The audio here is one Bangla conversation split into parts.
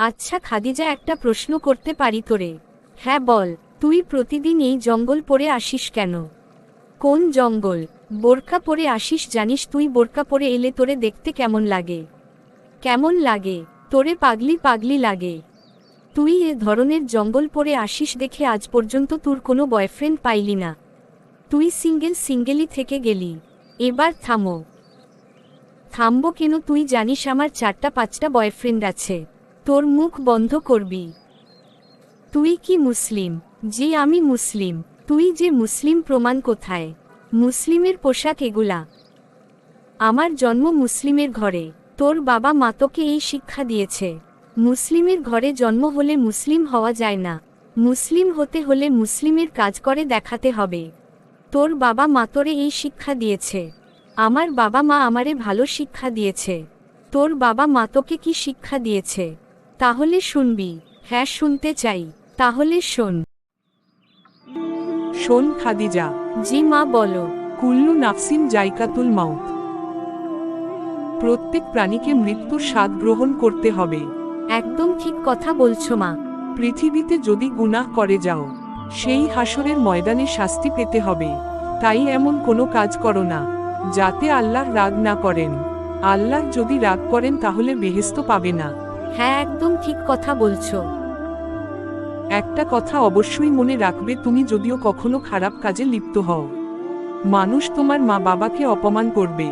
আচ্ছা খাদিজা, একটা প্রশ্ন করতে পারি তোরে। হ্যাঁ বল, তুই প্রতিদিন এই জঙ্গল পরে আসিস কেন? কোন জঙ্গল? বোরকা পরে আসিস, জানিস তুই বোরকা পরে এলে তোরে দেখতে কেমন লাগে? কেমন লাগে? তোরে পাগলি পাগলি লাগে। তুই এ ধরনের জঙ্গল পরে আসিস দেখে আজ পর্যন্ত তোর কোনো বয়ফ্রেন্ড পাইলি না। তুই সিঙ্গেল সিঙ্গেলই থেকে গেলি। এবার থামো। থামবো কেন তুই জানিস আমার চারটা পাঁচটা বয়ফ্রেন্ড আছে। তোর মুখ বন্ধ করবি। তুই কি মুসলিম? জি আমি মুসলিম। তুই যে মুসলিম প্রমাণ কোথায়? মুসলিমের পোশাক এগুলা। আমার জন্ম মুসলিমের ঘরে। তোর বাবা মা তোকে এই শিক্ষা দিয়েছে। মুসলিমের ঘরে জন্ম হলে মুসলিম হওয়া যায় না। মুসলিম হতে হলে মুসলিমের কাজ করে দেখাতে হবে। তোর বাবা মা তোরে এই শিক্ষা দিয়েছে। আমার বাবা মা আমারে ভালো শিক্ষা দিয়েছে। তোর বাবা মা তোকে কি শিক্ষা দিয়েছে? তাহলে শুনবি। হ্যাঁ শুনতে চাই। তাহলে শোন। শোন খাদিজা। জি মা বলো। কুল্লু নাফসিন জাইকাতুল মাউত। প্রত্যেক প্রাণীকে মৃত্যুর স্বাদ গ্রহণ করতে হবে। একদম ঠিক কথা বলছো মা। পৃথিবীতে যদি গুনাহ করে যাও সেই হাসরের ময়দানে শাস্তি পেতে হবে। তাই এমন কোনো কাজ করো না যাতে আল্লাহ রাগ না করেন। আল্লাহ যদি রাগ করেন তাহলে বেহেস্ত পাবে না। হ্যাঁ একদম ঠিক কথা বলছো। একটা কথা অবশ্যই মনে রাখবে তুমি যদিও কখনো খারাপ কাজে লিপ্ত হও। মানুষ তোমার মা বাবাকে অপমান করবে।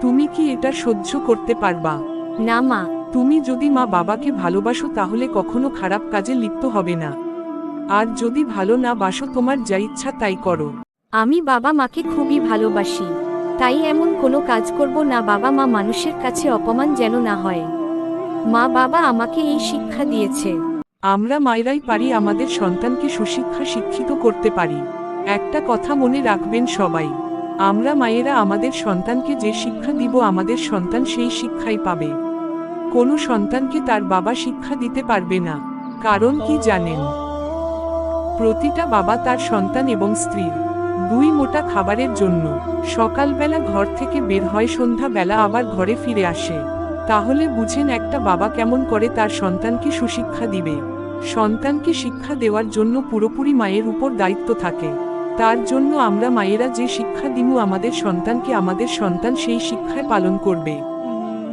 তুমি কি এটা সহ্য করতে পারবা? না মা। তুমি যদি মা বাবাকে ভালোবাসো তাহলে কখনো খারাপ কাজে লিপ্ত হবে না। আর যদি ভালো না বাসো তোমার যা ইচ্ছা তাই করো। আমি বাবা মাকে খুবই ভালোবাসি। তাই এমন কোনো কাজ করব না বাবা মা মানুষের কাছে অপমান যেন না হয়। মা বাবা আমাকে এই শিক্ষা দিয়েছে। আমরা মায়েরাই পারি আমাদের সন্তানকে সুশিক্ষা শিক্ষিত করতে পারি। একটা কথা মনে রাখবেন সবাই। আমরা মায়েরা আমাদের সন্তানকে যে শিক্ষা দিব আমাদের সন্তান সেই শিক্ষাই পাবে। কোনো সন্তানকে তার বাবা শিক্ষা দিতে পারবে না। কারণ কি জানেন? প্রতিটা বাবা তার সন্তান এবং স্ত্রীর দুই মোটা খাবারের জন্য। সকালবেলা ঘর থেকে বের হয়, সন্ধ্যাবেলা আবার ঘরে ফিরে আসে। তাহলে বুঝেন একটা বাবা কেমন করে তার সন্তানকে সুশিক্ষা দিবে। সন্তানকে শিক্ষা দেওয়ার জন্য পুরোপুরি মায়ের উপর দায়িত্ব থাকে। তার জন্য আমরা মায়েরা যে শিক্ষা দিমু আমাদের সন্তানকে আমাদের সন্তান সেই শিক্ষায় পালন করবে।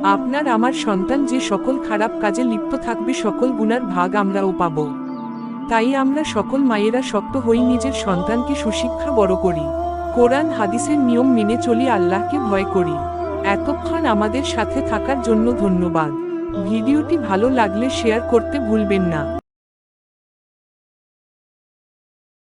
আপনার আমার সন্তান যে সকল খারাপ কাজে লিপ্ত থাকবে সকল গুনার ভাগ আমরাও পাব। তাই আমরা সকল মায়েরা শক্ত হই নিজের সন্তানকে সুশিক্ষা বড় করি। কোরআন, হাদিসের নিয়ম মেনে চলি, আল্লাহকে ভয় করি। এতক্ষণ আমাদের সাথে থাকার জন্য ধন্যবাদ। ভিডিওটি ভালো লাগলে শেয়ার করতে ভুলবেন না।